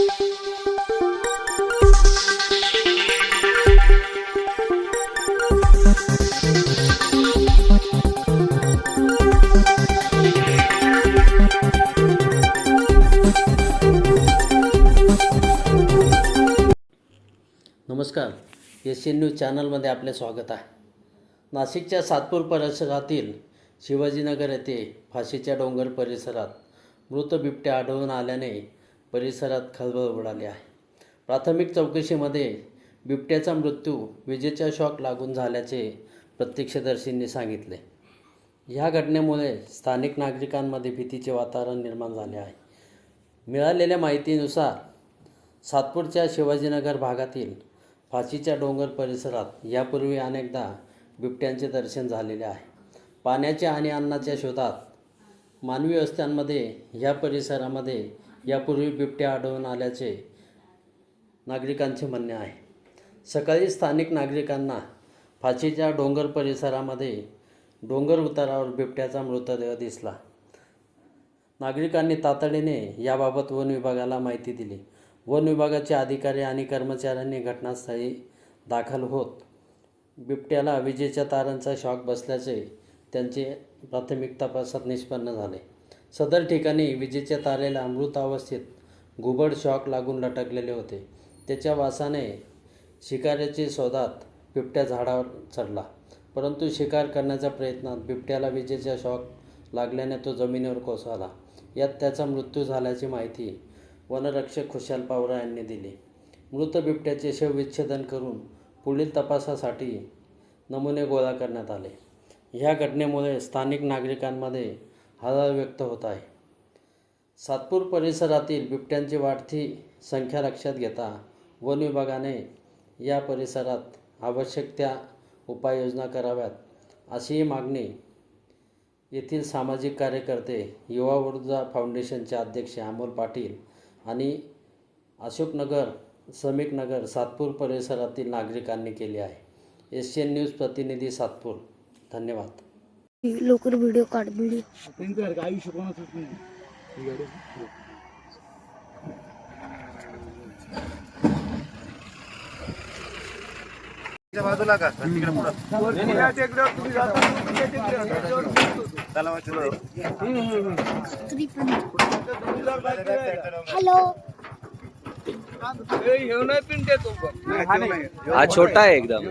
नमस्कार. S N news चॅनलमध्ये आपले स्वागत आहे. नाशिकच्या सातपूर परिसरातील शिवाजीनगर येथे फाशीच्या डोंगर परिसरात मृत बिबट्या आढळून आल्याने परिसरात खळबळ उडाली आहे. प्राथमिक चौकशीमध्ये बिबट्याचा मृत्यू विजेचा शॉक लागून झाल्याचे प्रत्यक्षदर्शींनी सांगितले. ह्या घटनेमुळे स्थानिक नागरिकांमध्ये भीतीचे वातावरण निर्माण झाले आहे. मिळालेल्या माहितीनुसार सातपूरच्या शिवाजीनगर भागातील फाशीच्या डोंगर परिसरात यापूर्वी अनेकदा बिबट्यांचे दर्शन झालेले आहे. पाण्याच्या आणि अन्नाच्या शोधात मानवी वस्त्यांमध्ये ह्या परिसरामध्ये यापूर्वी बिबट्या आढळून आल्याचे नागरिकांचे म्हणणे आहे. सकाळी स्थानिक नागरिकांना फाशीच्या डोंगर परिसरामध्ये डोंगर उतारावर बिबट्याचा मृतदेह दिसला. नागरिकांनी तातडीने याबाबत वन विभागाला माहिती दिली. वन विभागाचे अधिकारी आणि कर्मचाऱ्यांनी घटनास्थळी दाखल होत बिबट्याला विजेच्या तारांचा शॉक बसल्याचे त्यांचे प्राथमिक तपासात निष्पन्न झाले. सदर ठिकाणी विजेच्या तारेला मृत अवस्थेत घुबड शॉक लागून लटकलेले होते. त्याच्या वासाने शिकाऱ्याचे शोधात बिबट्या झाडावर चढला. परंतु शिकार करण्याच्या प्रयत्नात बिबट्याला विजेचा शॉक लागल्याने तो जमिनीवर कोसळला. यात त्याचा मृत्यू झाल्याची माहिती वनरक्षक खुशाल पावरा यांनी दिली. मृत बिबट्याचे शवविच्छेदन करून पुढील तपासासाठी नमुने गोळा करण्यात आले. ह्या घटनेमुळे स्थानिक नागरिकांमध्ये हळहळ व्यक्त होत आहे. सातपूर परिसरातील बिबट्यांची वाढती संख्या लक्षात घेता वन विभागाने या परिसरात आवश्यक त्या उपाययोजना कराव्यात अशीही मागणी येथील सामाजिक कार्यकर्ते युवा ऊर्जा फाउंडेशनचे अध्यक्ष अमोल पाटील आणि अशोकनगर समीकनगर सातपूर परिसरातील नागरिकांनी केली आहे. एशियन न्यूज प्रतिनिधी सातपूर. धन्यवाद. लवकर व्हिडिओ काढ व्हिडिओ आयुष्य कोणाचंच नाही. बाजूला का? तिकडे पुढं. हॅलो हा छोटा आहे एकदम.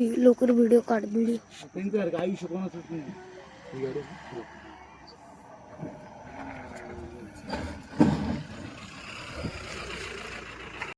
लवकर व्हिडिओ काढ व्हिडिओ त्यांचं आयुष्य कोणाचंच नाही.